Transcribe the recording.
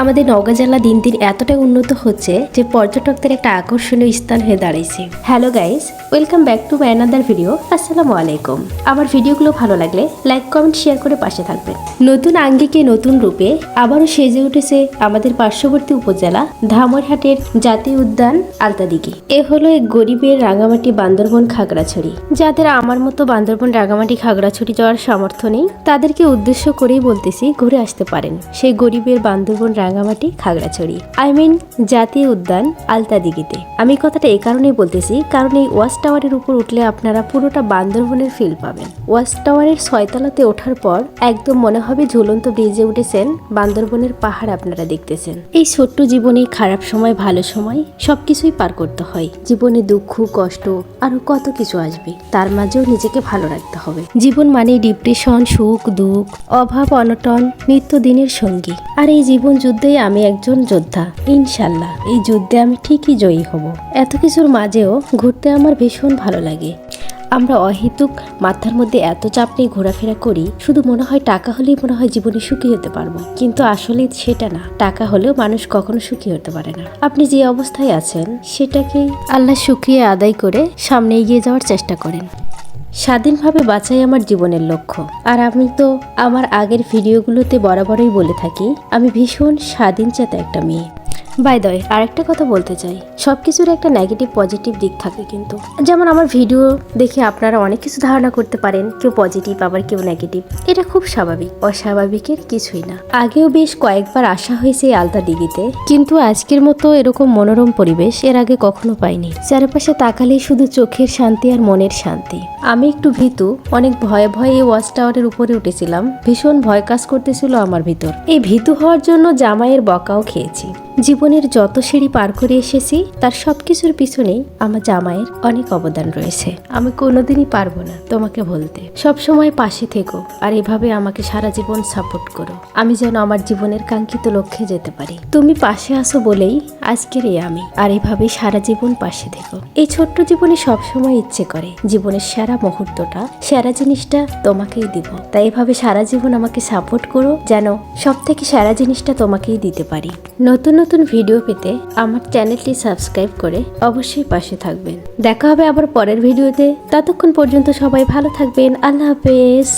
আমাদের নওগাঁ জেলা দিন দিন এতটাই উন্নত হচ্ছে যে পর্যটকদের একটা আকর্ষণীয় স্থান হয়ে দাঁড়িয়েছে hello guys welcome back to my another video আসসালামু আলাইকুম আমার ভিডিওগুলো ভালো লাগলে লাইক কমেন্ট শেয়ার করে পাশে থাকবেন। নতুন আঙ্গিকে নতুন রূপে আবারও সেজে উঠেছে আমাদের পার্শ্ববর্তী উপজেলা ধামরহাটের জাতীয় উদ্যান আলতাদিঘি এ হলো এক গরিবের রাঙামাটি বান্দরবন খাগড়াছড়ি। যাদের আমার মতো বান্দরবন রাঙামাটি খাগড়াছড়ি যাওয়ার সামর্থ্য নেই, তাদেরকে উদ্দেশ্য করেই বলতেছি ঘুরে আসতে পারেন। সেই গরিবের বান্দরবন রাঙামাটি, খাগড়াছড়ি। আই মিন জাতীয় উদ্যান আলতাদিঘিতে আমি কথাটা এই কারণেই বলতেছি, কারণ এই ওয়াচ টাওয়ারের উপর উঠলে আপনারা পুরোটা বান্দরবনের ফিল পাবেন। ওয়াচ টাওয়ারের ছয়তলাতে ওঠার পর একদম মনে হবে ঝুলন্ত ব্রিজে উঠেছেন বান্দরবনের পাহাড় আপনারা দেখতেছেন। এই ছোট্ট জীবনে খারাপ সময়, ভালো সময় সবকিছুই পার করতে হয়। জীবনে দুঃখ, কষ্ট, আরও কত কিছু আসবে, তার মাঝেও নিজেকে ভালো রাখতে হবে। জীবন মানে ডিপ্রেশন সুখ, দুঃখ, অভাব, অনটন, নিত্যদিনের সঙ্গী। আর এই জীবন যুদ্ধে আমি একজন যোদ্ধা, ইনশাল্লাহ। এই যুদ্ধে আমি ঠিকই জয়ী হব। এত কিছুর মাঝেও ঘুরতে আমার ভীষণ ভালো লাগে। আমরা অহেতুক মাথার মধ্যে এত চাপ নিয়ে ঘোরাফেরা করি, শুধু মনে হয় টাকা হলেই মনে হয় জীবনে সুখী হতে পারব। কিন্তু আসলে সেটা না। টাকা হলেও মানুষ কখনো সুখী হতে পারে না। আপনি যে অবস্থায় আছেন সেটাকে আল্লাহ শুক্রিয়া আদায় করে সামনে এগিয়ে যাওয়ার চেষ্টা করেন। স্বাধীনভাবে বাঁচাই আমার জীবনের লক্ষ্য। আর আমি তো আমার আগের ভিডিওগুলোতে বরাবরই বলে থাকি, আমি ভীষণ স্বাধীন চেতা একটা মেয়ে। বাই দয় আরেকটা কথা বলতে চাই। সব কিছুর একটা নেগেটিভ পজিটিভ দিক থাকে কিন্তু। যেমন আমার ভিডিও দেখে আপনারা অনেক কিছু ধারণা করতে পারেন, কেউ পজিটিভ আবার কেউ নেগেটিভ এটা খুব স্বাভাবিক, অস্বাভাবিকের কিছুই না। আগেও বেশ কয়েকবার আসা হয়েছে এই আলতা দিঘিতে, কিন্তু আজকের মতো এরকম মনোরম পরিবেশ এর আগে কখনো পাইনি। চারপাশে তাকালেই শুধু চোখের শান্তি আর মনের শান্তি। আমি একটু ভীতু, অনেক ভয়ে ভয়ে এই ওয়াচ টাওয়ারের উপরে উঠেছিলাম। ভীষণ ভয় কাজ করতেছিল আমার ভিতর। এই ভীতু হওয়ার জন্য জামাইয়ের বকাও খেয়েছি। জীবনের যত সিঁড়ি পার করে এসেছি, তার সব কিছুর পিছনেই আমার জামাইয়ের অনেক অবদান রয়েছে। আমি কোনোদিনই পারব না তোমাকে বলতে। সব সময় পাশে থেকো আর এভাবে আমাকে সারা জীবন সাপোর্ট করো। আমি যেন আমার জীবনের কাঙ্ক্ষিত লক্ষ্যে যেতে পারি। তুমি পাশে আসো বলেই আজকের এই আমি, আর এভাবে সারা জীবন পাশে থেকো। এই ছোট্ট জীবনে সবসময় ইচ্ছে করে। জীবনের সেরা মুহূর্তটা, সেরা জিনিসটা তোমাকেই দিব। তাই এভাবে সারা জীবন আমাকে সাপোর্ট করো যেন সব থেকে সেরা জিনিসটা তোমাকেই দিতে পারি। নতুন নতুন ভিডিও পেতে আমার চ্যানেলটি সাবস্ক্রাইব করে অবশ্যই পাশে থাকবেন। দেখা হবে আবার পরের ভিডিওতে ততক্ষণ পর্যন্ত সবাই ভালো থাকবেন। আল্লাহ হাফেজ।